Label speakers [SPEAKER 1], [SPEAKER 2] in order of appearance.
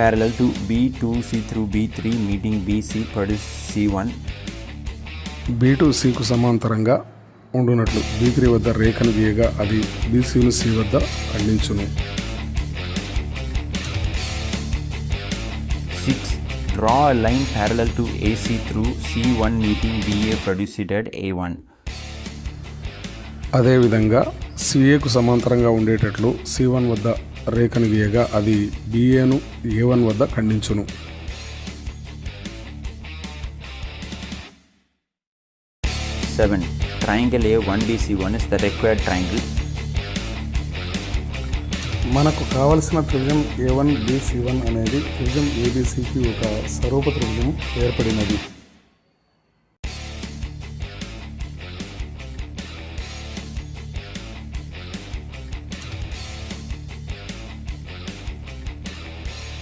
[SPEAKER 1] parallel to B2C through B3 meeting BC produce C1
[SPEAKER 2] B two సికు సమాంతరంగా ఉండునట్లు be three వద్ద రేఖను గీయగా అది బీసీను సి వద్ద ఖండించును
[SPEAKER 1] 6. Draw a line parallel to AC through C1 meeting BA produced at A1.
[SPEAKER 2] అదేవిధంగా సిఏకు సమాంతరంగా ఉండేటట్లు సి వన్ వద్ద రేఖను గీయగా అది బిఏను ఏ వన్ వద్ద ఖండించును
[SPEAKER 1] 7. Triangle A1BC1 is the required triangle.
[SPEAKER 2] మనకు కావలసిన త్రిభుజం A one B C one అనేది త్రిభుజం ఏబిసికి ఒక స్వరూప త్రిభుజం ఏర్పడినది